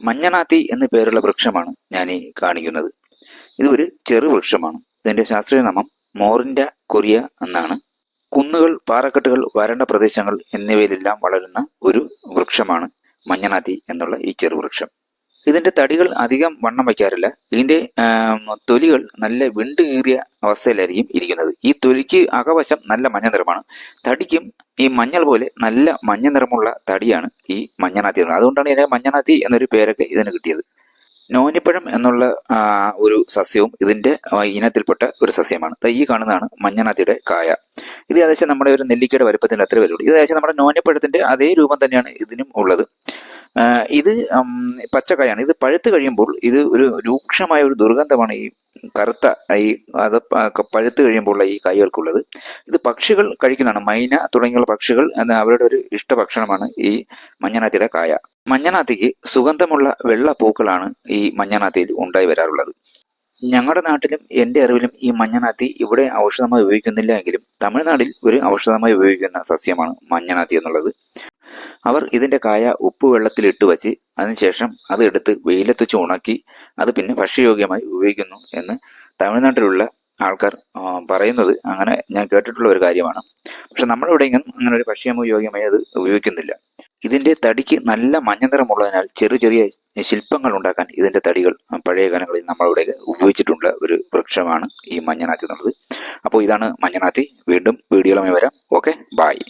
മഞ്ഞനാത്തി എന്ന പേരുള്ള വൃക്ഷമാണ് ഞാൻ ഈ കാണിക്കുന്നത്. ഇത് ഒരു ചെറു വൃക്ഷമാണ്. ശാസ്ത്രീയ നാമം മോറിൻഡ കൊറിയ എന്നാണ്. കുന്നുകൾ പാറക്കെട്ടുകൾ വരണ്ട പ്രദേശങ്ങൾ എന്നിവയിലെല്ലാം വളരുന്ന ഒരു വൃക്ഷമാണ് മഞ്ഞനാത്തി എന്നുള്ള ഈ ചെറുവൃക്ഷം ഇതിന്റെ തടികൾ അധികം വണ്ണം വയ്ക്കാറില്ല. ഇതിന്റെ തൊലികൾ നല്ല വിണ്ട് കീറിയ അവസ്ഥയിലായിരിക്കും ഇരിക്കുന്നത്. ഈ തൊലിക്ക് അകവശം നല്ല മഞ്ഞ നിറമാണ്. തടിക്കും ഈ മഞ്ഞൾ പോലെ നല്ല മഞ്ഞ നിറമുള്ള തടിയാണ് ഈ മഞ്ഞനാത്തി. അതുകൊണ്ടാണ് ഇതിനെ മഞ്ഞനാത്തി എന്നൊരു പേരൊക്കെ ഇതിന് കിട്ടിയത്. നോനിപ്പഴം എന്നുള്ള ഒരു സസ്യവും ഇതിന്റെ ഇനത്തിൽപ്പെട്ട ഒരു സസ്യമാണ്. ഈ കാണുന്നതാണ് മഞ്ഞനാത്തിയുടെ കായ. ഇത് ഏകദേശം നമ്മുടെ ഒരു നെല്ലിക്കയുടെ വലുപ്പത്തിന്റെ അത്ര വലുള്ളൂ ഇത് ഏകദേശം നമ്മുടെ നോനിപ്പഴത്തിന്റെ അതേ രൂപം തന്നെയാണ് ഇതിനും ഉള്ളത്. ഇത് പച്ചക്കായാണ് ഇത് പഴുത്ത് കഴിയുമ്പോൾ ഇത് ഒരു രൂക്ഷമായ ഒരു ദുർഗന്ധമാണ് ഈ കറുത്ത ഈ അത് പഴുത്ത് കഴിയുമ്പോൾ ഈ കായ്കൾക്കുള്ളത്. ഇത് പക്ഷികൾ കഴിക്കുന്നതാണ്. മൈന തുടങ്ങിയുള്ള പക്ഷികൾ എന്ന അവരുടെ ഒരു ഇഷ്ട ഭക്ഷണമാണ് ഈ മഞ്ഞനാത്തിയുടെ കായ. മഞ്ഞനാത്തിക്ക് സുഗന്ധമുള്ള വെള്ള പൂക്കളാണ് ഈ മഞ്ഞനാത്തിയിൽ ഉണ്ടായി വരാറുള്ളത്. ഞങ്ങളുടെ നാട്ടിലും എന്റെ അറിവിലും ഈ മഞ്ഞനാത്തി ഇവിടെ ഔഷധമായി ഉപയോഗിക്കുന്നില്ല എങ്കിലും തമിഴ്നാട്ടിൽ ഒരു ഔഷധമായി ഉപയോഗിക്കുന്ന സസ്യമാണ് മഞ്ഞനാത്തി എന്നുള്ളത്. അവർ ഇതിന്റെ കായ ഉപ്പ് വെള്ളത്തിൽ ഇട്ട് വച്ച് അതിനുശേഷം അത് എടുത്ത് വെയിലത്ത് ഉണക്കി അത് പിന്നെ ഭക്ഷ്യയോഗ്യമായി ഉപയോഗിക്കുന്നു എന്ന് തമിഴ്നാട്ടിലുള്ള ആൾക്കാർ പറയുന്നത് അങ്ങനെ ഞാൻ കേട്ടിട്ടുള്ള ഒരു കാര്യമാണ്. പക്ഷെ നമ്മുടെ ഇങ്ങനെ അങ്ങനെ ഒരു ഭക്ഷ്യയോഗ്യമായി അത് ഉപയോഗിക്കുന്നില്ല. ഇതിന്റെ തടിക്ക് നല്ല മഞ്ഞ നിറമുള്ളതിനാൽ ചെറിയ ചെറിയ ശില്പങ്ങൾ ഉണ്ടാക്കാൻ ഇതിന്റെ തടികൾ പഴയ കാലങ്ങളിൽ നമ്മളിവിടെ ഉപയോഗിച്ചിട്ടുള്ള ഒരു വൃക്ഷമാണ് ഈ മഞ്ഞനാത്തി എന്നുള്ളത്. അപ്പോൾ ഇതാണ് മഞ്ഞനാത്തി വീണ്ടും വീഡിയോകളുമായി വരാം. Okay bye